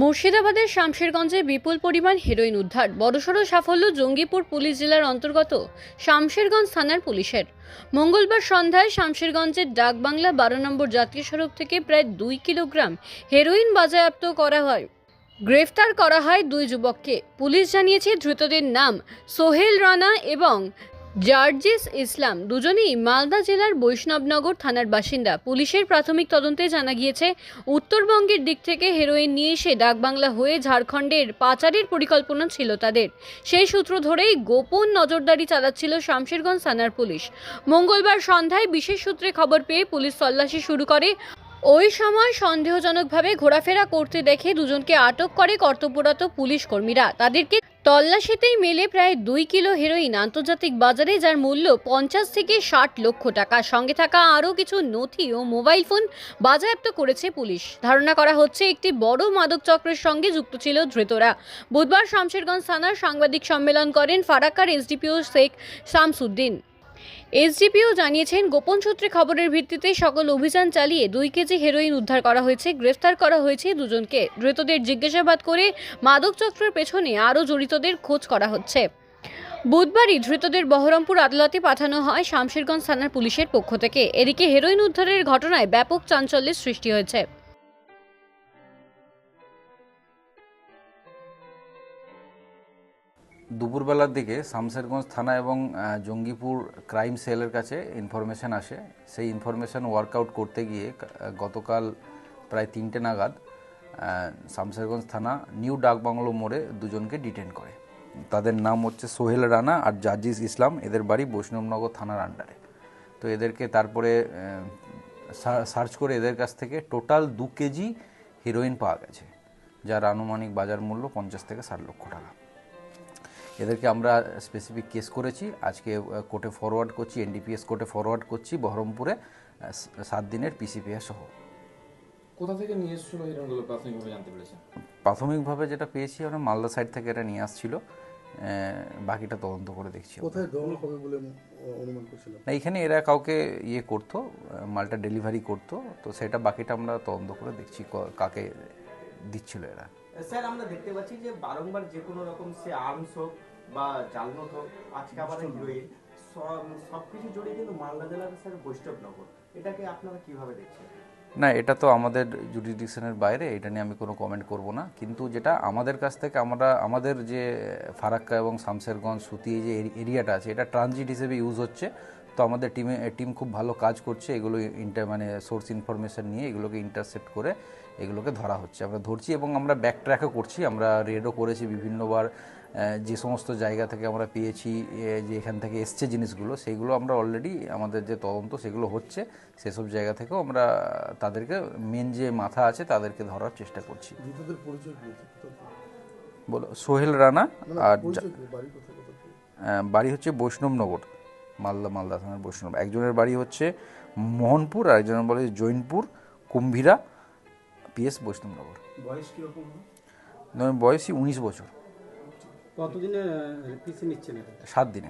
মুর্শিদাবাদের শামশেরগঞ্জে বিপুল পরিমাণ হেরোইন উদ্ধার। বড়সড় সাফল্য জঙ্গিপুর পুলিশ জেলার অন্তর্গত শামশেরগঞ্জ থানার পুলিশের। মঙ্গলবার সন্ধ্যায় শামশেরগঞ্জের ডাকবাংলা বারো নম্বর জাতীয় সড়ক থেকে প্রায় দুই কিলোগ্রাম হেরোইন বাজেয়াপ্ত করা হয়। গ্রেফতার করা হয় দুই যুবককে। পুলিশ জানিয়েছে ধৃতদের নাম সোহেল রানা এবং জার্জিস ইসলাম দুজনেই মালদা জেলার বৈষ্ণবনগর থানার বাসিন্দা। পুলিশের প্রাথমিক তদন্তে জানা গিয়েছে, উত্তরবঙ্গের দিক থেকে হেরোইন নিয়ে এসে ডাকবাংলা হয়ে ঝাড়খণ্ডের পাচারের পরিকল্পনা ছিল তাদের। সেই সূত্র ধরেই গোপন নজরদারি চালাচ্ছিল শামশেরগঞ্জ থানার পুলিশ। মঙ্গলবার সন্ধ্যায় বিশেষ সূত্রে খবর পেয়ে পুলিশ তল্লাশি শুরু করে। ওই সময় সন্দেহজনকভাবে ঘোরাফেরা করতে দেখে দুজনকে আটক করে কর্তব্যরত পুলিশ কর্মীরা। তাদেরকে তল্লাশিতেই মেলে প্রায় দুই কিলো হেরোইন আন্তর্জাতিক বাজারে, যার মূল্য পঞ্চাশ থেকে ষাট লক্ষ টাকা। সঙ্গে থাকা আরও কিছু নথি ও মোবাইল ফোন বাজেয়াপ্ত করেছে পুলিশ। ধারণা করা হচ্ছে, একটি বড় মাদক চক্রের সঙ্গে যুক্ত ছিল ধৃতরা। বুধবার শামশেরগঞ্জ থানার সাংবাদিক সম্মেলন করেন ফারাক্কার এসডিপিও শেখ শামসুদ্দিন। এসডিপিও জানিয়েছেন, গোপন সূত্রে খবরের ভিত্তিতে সকল অভিযান চালিয়ে দুই কেজি হেরোইন উদ্ধার করা হয়েছে, গ্রেফতার করা হয়েছে দুজনকে। ধৃতদের জিজ্ঞাসাবাদ করে মাদক চক্রের পেছনে আরও জড়িতদের খোঁজ করা হচ্ছে। বুধবারই ধৃতদের বহরমপুর আদালতে পাঠানো হয় শামশেরগঞ্জ থানার পুলিশের পক্ষ থেকে। এদিকে হেরোইন উদ্ধারের ঘটনায় ব্যাপক চাঞ্চল্যের সৃষ্টি হয়েছে। দুপুরবেলার দিকে শামশেরগঞ্জ থানা এবং জঙ্গিপুর ক্রাইম সেলের কাছে ইনফরমেশন আসে। সেই ইনফরমেশন ওয়ার্কআউট করতে গিয়ে গতকাল প্রায় তিনটে নাগাদ আহ, শামশেরগঞ্জ থানা নিউ ডাকবাংলো মোড়ে দুজনকে ডিটেন করে। তাদের নাম হচ্ছে সোহেল রানা আর জাজিস ইসলাম। এদের বাড়ি বৈষ্ণবনগর থানার আন্ডারে। তো এদেরকে তারপরে সার্চ করে এদের কাছ থেকে টোটাল দু কেজি হিরোইন পাওয়া গেছে যার আনুমানিক বাজার মূল্য পঞ্চাশ থেকে ষাট লক্ষ টাকা। এদেরকে আমরা স্পেসিফিক কেস করেছি। আজকে কোর্টে ফরওয়ার্ড করছি এনডিপিএস কোর্টে ফরওয়ার্ড করছি বহরমপুরে সাত দিনের পিসিপিআর সহ। কোথা থেকে নিয়ে এসেছিল হিরণগুলো প্রাথমিকভাবে জানতে পেরেছেন? প্রাথমিকভাবে যেটা পেয়েছি আমরা মালদা সাইড থেকে এটা নিয়ে আসছিল। বাকিটা তদন্ত করে দেখছি কোথায় দেওয়া হবে বলে অনুমান করছিলাম? না এখানে এরা কাউকে ইয়ে করতো মালটা ডেলিভারি করতো তো সেটা বাকিটা আমরা তদন্ত করে দেখছি ক- কাকে দিচ্ছিল এরা। স্যার আমরা দেখতে পাচ্ছি যে বারংবার যে কোনো রকম সে আর্মস হোক বা জালনোট হোক আজকে আবার হিরোইন সব কিছু জড়িয়ে কিন্তু মালদা জেলার স্যার বৈষ্ণবনগর। এটাকে আপনারা কীভাবে দেখছেন? না এটা তো আমাদের জুডিডিকশনের বাইরে এটা নিয়ে আমি কোনো কমেন্ট করব না। কিন্তু যেটা আমাদের কাছ থেকে আমরা আমাদের যে ফারাক্কা এবং শামসেরগঞ্জ সুতি যে এরিয়াটা আছে এটা ট্রানজিট হিসেবে ইউজ হচ্ছে। তো আমাদের টিমে টিম খুব ভালো কাজ করছে। এগুলো ইন্টার মানে সোর্স ইনফরমেশন নিয়ে এগুলোকে ইন্টারসেপ্ট করে এগুলোকে ধরা হচ্ছে। আমরা ধরছি এবং আমরা ব্যাক ট্র্যাকও করছি। আমরা রেডও করেছি বিভিন্নবার। যে সমস্ত জায়গা থেকে আমরা পেয়েছি যে এখান থেকে এসছে জিনিসগুলো সেইগুলো আমরা অলরেডি আমাদের যে তদন্ত সেগুলো হচ্ছে। সেসব জায়গা থেকেও আমরা তাদেরকে মেন যে মাথা আছে তাদেরকে ধরার চেষ্টা করছি? বলো সোহেল রানা আর? বাড়ি হচ্ছে বৈষ্ণবনগর। মালদা মালদা থানার বৈষ্ণব। একজনের বাড়ি হচ্ছে মোহনপুর আর একজনের বাড়ি জৈনপুর কুম্ভীরা পিএস বৈষ্ণবনগর। বয়স কীরকম? বয়সই বয়সী উনিশ বছর। এটা? সাত দিনে